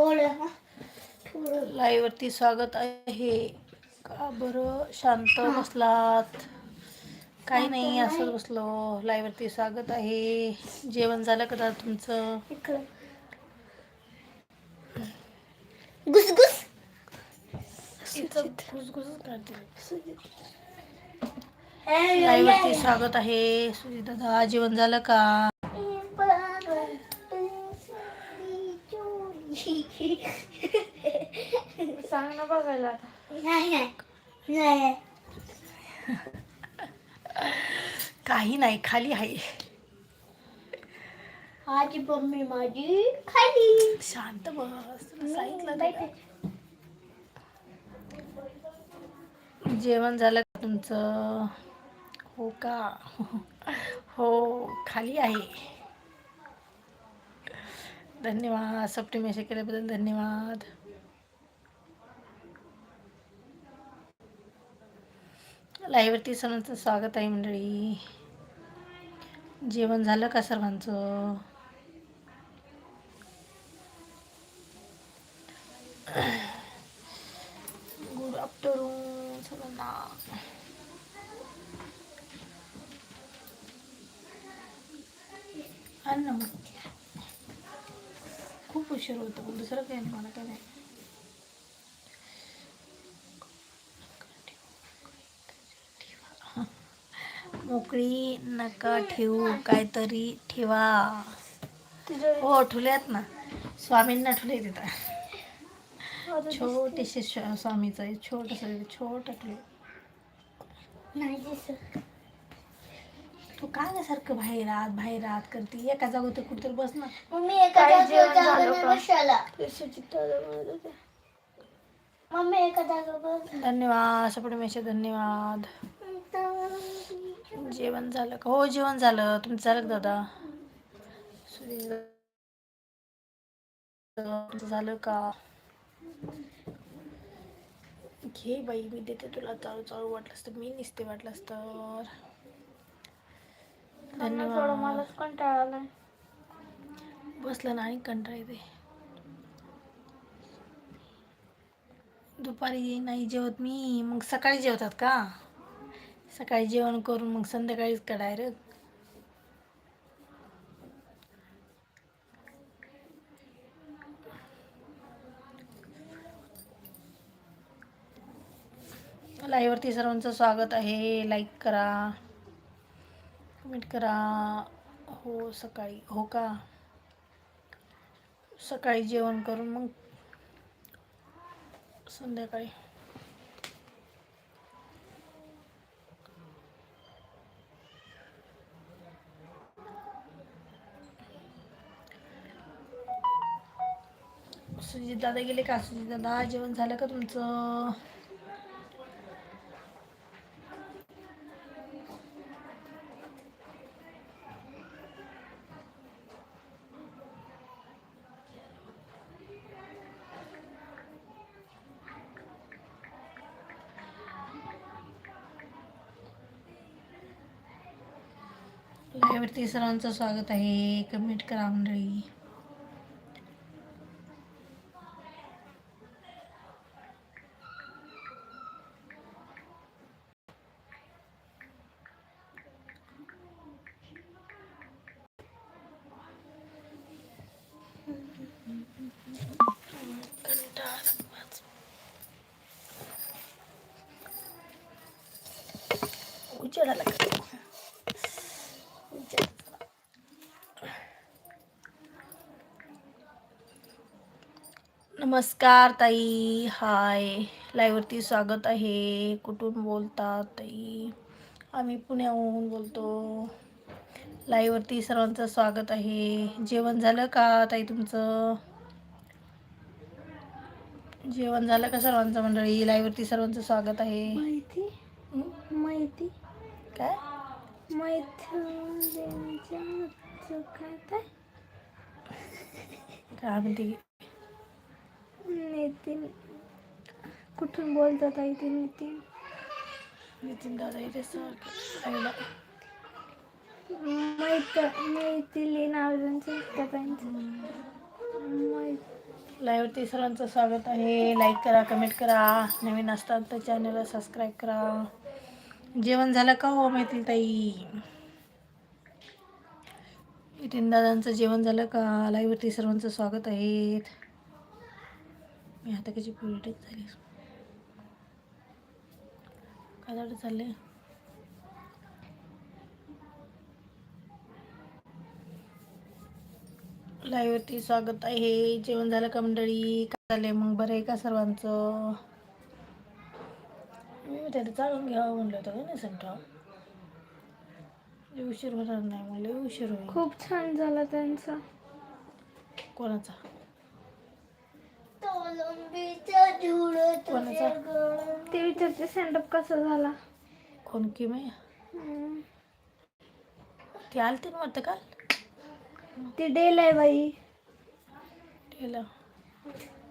थोडं थोडं लाईव्ह वरती स्वागत आहे. का बरं? शांत बसलात? काही नाही असं बसलो. लाईव्ह वरती स्वागत आहे. जेवण झालं का दादा तुमचं? गुसगुस इथं घुसघुसच काढते ए, लाईव्ह वरती स्वागत आहे. सुजी दादा जेवण झालं का? सांग ना बघायला आता. नाही नाही काही नाही खाली आहे. आजी मम्मी माझी खाली. शांत बस तुला सांगितलं नाही? जेवण झालं का तुमचं? हो का? हो खाली आहे. धन्यवाद. सप्टी केल्याबद्दल धन्यवाद. लाईव्हवरती सर्वांचं स्वागत आहे मंडळी. जेवण झालं का सर्वांचं? गुड आफ्टरनून सर्वांना. अन्न मग. उशीर होतो. पण दुसरं काही नाही मला काय नाही. मोकळी नका ठेवू काहीतरी ठेवा. हो ठुल्यात ना. स्वामींना ठुले तिथं. छोटेसे स्वामीचं छोटस छोट ठुले नाही तू काय नाही सारखं बाहेर आत बाहेर आत करते? एका जागेवर तर कुठेतरी बस ना मम्मी एका काय जागेवर जेवण जागा झालं नाही का? बसायला. मम्मी एका धन्यवाद सपडे मेशे धन्यवाद. जेवण झालं का? हो जेवण झालं. तुमचं झालं का दादा? सुरेश दादा, तुमचं झालं का? घे बाई मी देते तुला. चालू चालू वाटलंस तर मी निसते ना थोडं धन्यवाद. मलाच कंटाळा आलाय. बसलं ना आणि कंटाळा येते दुपारी नाही जेवत मी मग सकाळी जेवतात का? सकाळी जेवण करून मग संध्याकाळीच का डायरेक्ट? लाईव्हवरती सर्वांचं स्वागत आहे. लाईक करा. मीट करा. हो सकाळी. हो का? सकाळी जेवण करून मग संध्याकाळी. सुजित दादा गेले का? सुजित दादा जेवण झालं का तुमचं? लाईव्हवरती सर्वांचं स्वागत आहे. कमेंट करा मंडळी. उजेडाला नमस्कार ताई. हाय. लाईव्हवरती स्वागत आहे. कुठून बोलतात ताई? आम्ही पुण्याहून बोलतो. लाईव्हवरती सर्वांचं स्वागत आहे. जेवण झालं का ताई तुमचं? जेवण झालं का सर्वांचं मंडळी? लाईव्हवरती सर्वांचं स्वागत आहे. माहिती? माहिती? काय? मैत्रिणींचं काय ते काय म्हणते? नितीन कुठून बोलतात आई ते नितीन नितीन दादा इथे आईला मैत्र मैथिली नाव त्यांचं लाईव्हवरती सर्वांचं स्वागत आहे. लाईक करा कमेंट करा. नवीन असतात तर चॅनलला सबस्क्राईब करा. जेवण झालं का हो मैत्री ताई? नितीन दादांचं जेवण झालं का? लाईव्हवरती सर्वांचं स्वागत आहे. मी आता कशी पिरियडच झाली. काय झालं चाललंय? लाईव्हवरती स्वागत आहे. जेवण झालं का मंडळी? काय झालंय मग? बरं आहे का सर्वांचं? मी त्याला चालून घ्यावं म्हणलं होतं का नाही संठाव उशीर होणार नाही म्हणलं उशीर होईल. खूप छान झाला त्यांचा. कोणाचा? ते विचारते स्टँडअप कसा झाला? कोण की मी. ती आलती ना वाटतं काल? ती डेल आहे बाई. तिला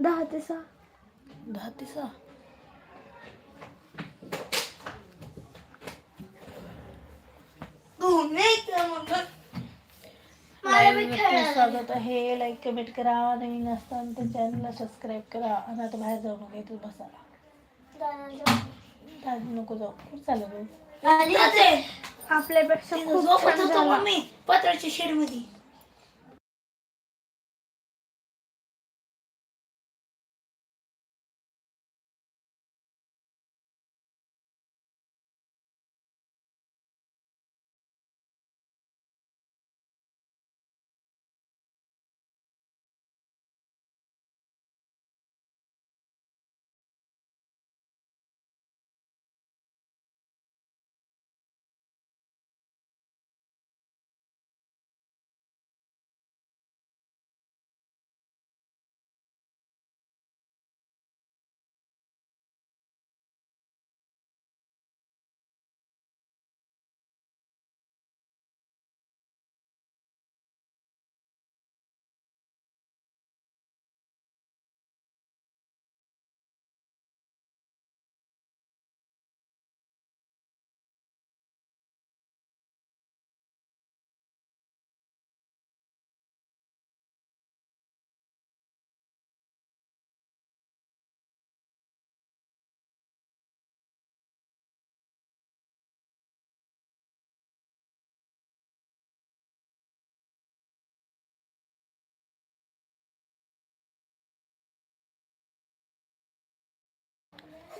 दहा ते सहा. दहा ते सहा? स्वागत आहे लाईक कमेंट करा नवीन असताना तर चॅनलला सबस्क्राईब करा. आणि आता बाहेर जाऊ नका इथं बसा दादी नको जाऊ. कुठं चाललं? आपल्यापेक्षा खूप छान झाला.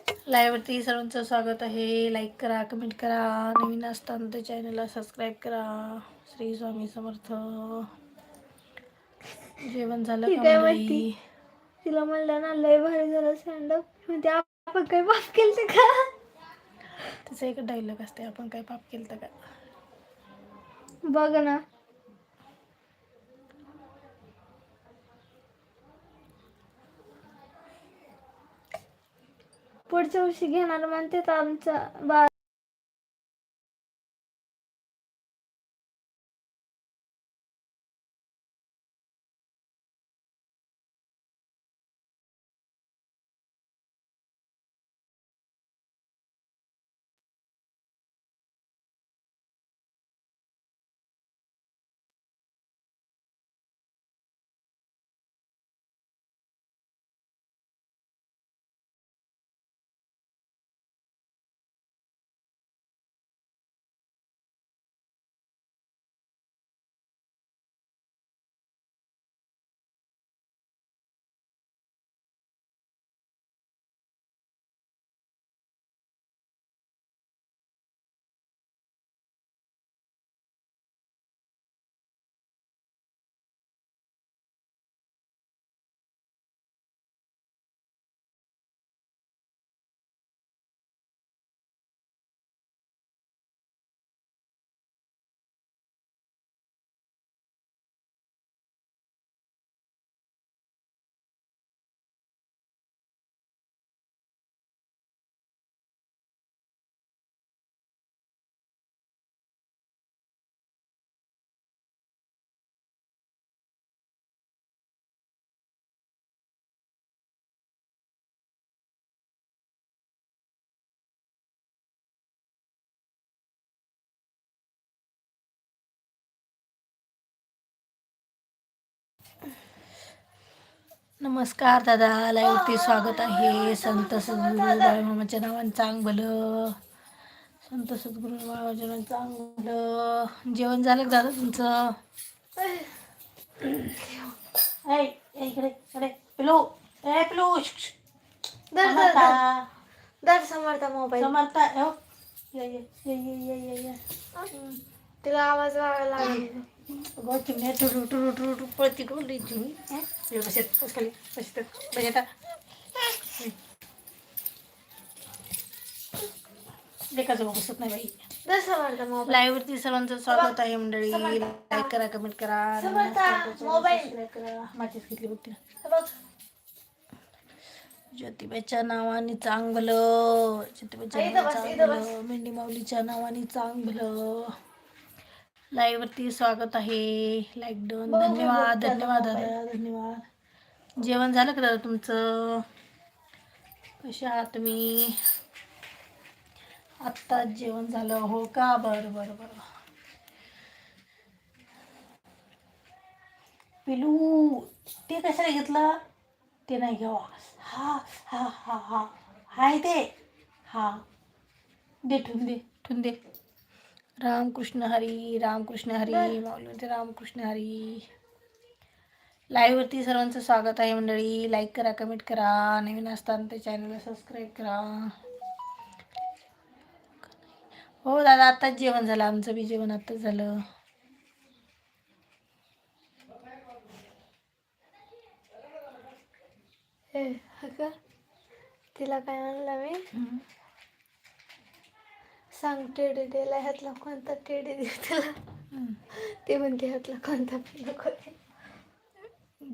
लाईव्हवरती सर्वांचं स्वागत आहे. लाईक करा कमेंट करा. नवीन असताना तर चॅनलला सबस्क्राईब करा. श्री स्वामी समर्थ. जेवण झालं ठीक का आहे, मंडळी? माहिती. तिला म्हणलं ना लय भारी झालं स्टँडअप म्हणजे आपण काही माफ केलं का? तिचा एक डायलॉग असते आपण काय पाप केलं का? बघ ना. पुढच्या वर्षी घेणार म्हणते तर आमचा बा नमस्कार दादा लाईवरती स्वागत आहे. संत सद्गुरू बाळमामाच्या नावाने चांग भलं संत सद्गुरू बाळमामाच्या नावाने चांग भलं जेवण झालं का दादा तुमचं? इकडे इकडे. पिलो ए पिलो दर समर्था. मोबाईल. समर्था हो. ये ये ये ये ये ये. ये तिला आवाज वाढायला लागला. चिमण्या टुरु टुरु टुरु पळती डोली चिमणी बसत बसत. बसत नाही बाई. सर्वांचं स्वागत आहे मंडळी. लाईक करा कमेंट करा. मोबाईल. माझीच घेतली बघ तिला बघ. ज्योतिबाच्या नावाने चांगलं. ज्योतिबाच्या नावाने चांगलं. मेंढी माऊलीच्या नावाने चांगलं. लाईव्ह वरती स्वागत आहे. लाईक डन धन्यवाद बघू, धन्यवाद त्याचा दादा धन्यवाद. जेवण झालं का दादा तुमचं? कशा आहात तुम्ही? आत्ताच जेवण झालं. हो का? बरं बरं बरं. पिलू ते कशाला घेतलं? ते नाही घ्यावा. हा हा हा हा. हाय ते. हा. दे ठेवून दे ठेवून दे. रामकृष्ण हरी रामकृष्ण हरी माऊली रामकृष्ण हरी. लाईव्हवरती सर्वांचं स्वागत आहे मंडळी. लाईक करा कमेंट करा. नवीन असताना त्या चॅनलला सबस्क्राईब करा. हो दादा आत्ताच जेवण झालं. आमचं बी जेवण आत्ताच झालं. हे तिला काय आणलं मी. सांग टेडी दिला ह्यातला कोणता टेडी दे हम्म. ते म्हणते ह्यातला कोणता नको.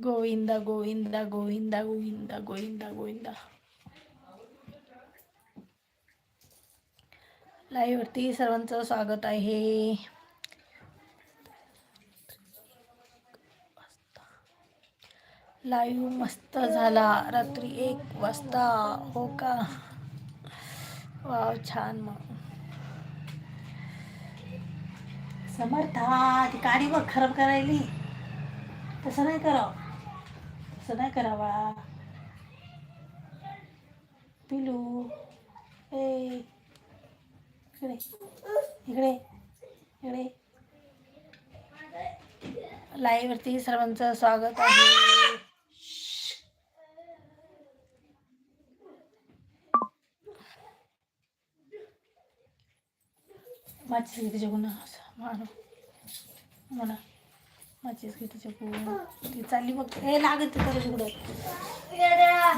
गोविंदा गोविंदा गोविंदा गोविंदा गोविंदा गोविंदा. लाईव्हवरती सर्वांचं स्वागत आहे. लाईव्ह मस्त झाला. रात्री एक वाजता हो का? वाव छान मग. समर्था ती गाडी बघ खराब करायली. तसं नाही करावं. तसं नाही करावा. पिलू ए इकडे इकडे इकडे. लाईवरती सर्वांचं स्वागत आहे. माचीस घे गुन्हा. मानो म्हणा घे तिच्याकडून ती चालली बघ. हे लागत तर तिकडं.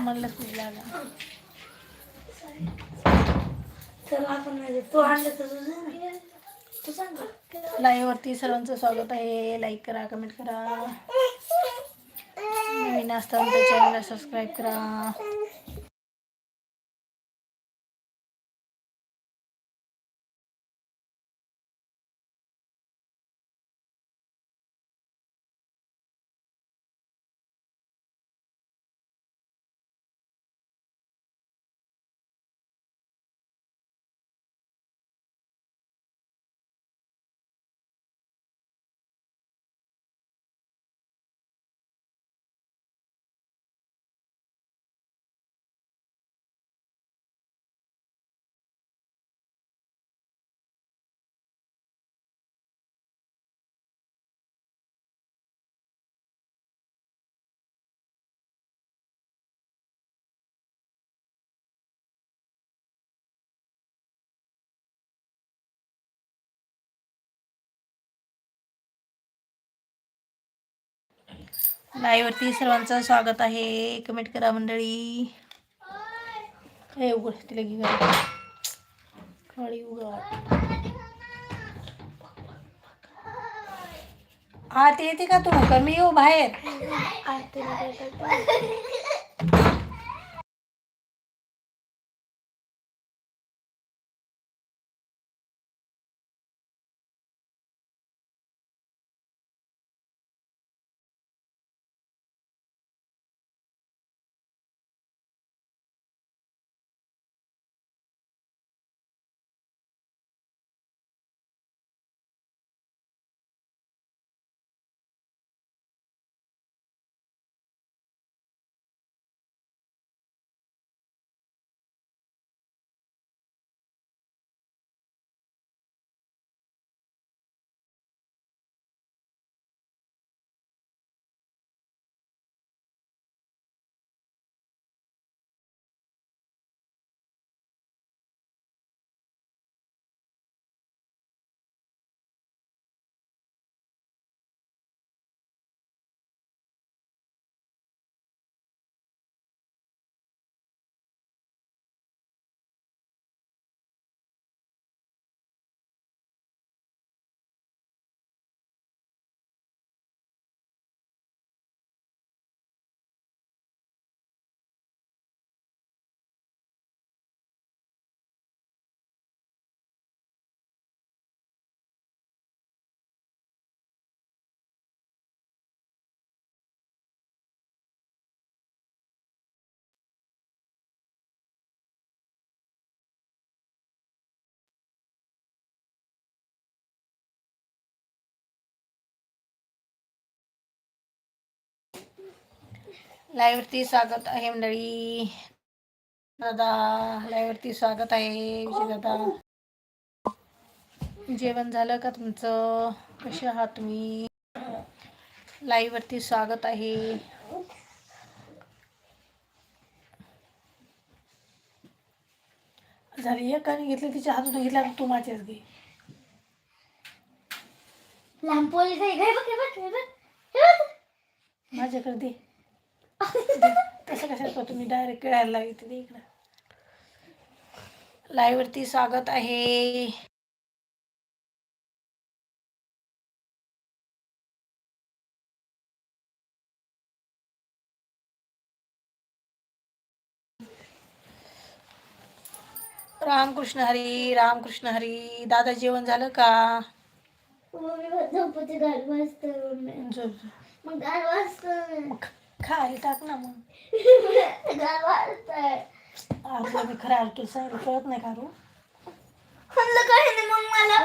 म्हणलं खूप लागा चल आपण नाही देत. तू आणलं तर तुझं ना. तू सांग लाईव्हवरती सर्वांचं स्वागत आहे. लाईक करा कमेंट करा. नवीन असताना चॅनलला सबस्क्राईब करा. लाईव्हवरती सर्वांचं स्वागत आहे. कमेंट करा मंडळी. हे उघड तिला घे उघड. आत येते का तू? कमी मी येऊ बाहेर? लाईव्हवरती स्वागत आहे मंडळी. दादा लाईव्हवरती स्वागत आहे. विजय दादा. जेवण झालं का तुमचं? कसे आहात तुम्ही? लाईव्हवरती स्वागत आहे. झाली एक आणि घेतली तिच्या हातून घेतला तू माझ्याच घे. लहान. माझ्याकडे दे. कशाला करतो मी डायरेक्ट खेळायला लागते दे इकडं. लाईव्हवरती स्वागत आहे. रामकृष्ण हरी रामकृष्ण हरी दादा जेवण झालं का? मम्मी बघ, झोपते मग खाली टाक ना मग. मी खरं आरू तुला सांगितलं कळत नाही का आरू म्हणलं काही नाही मग मला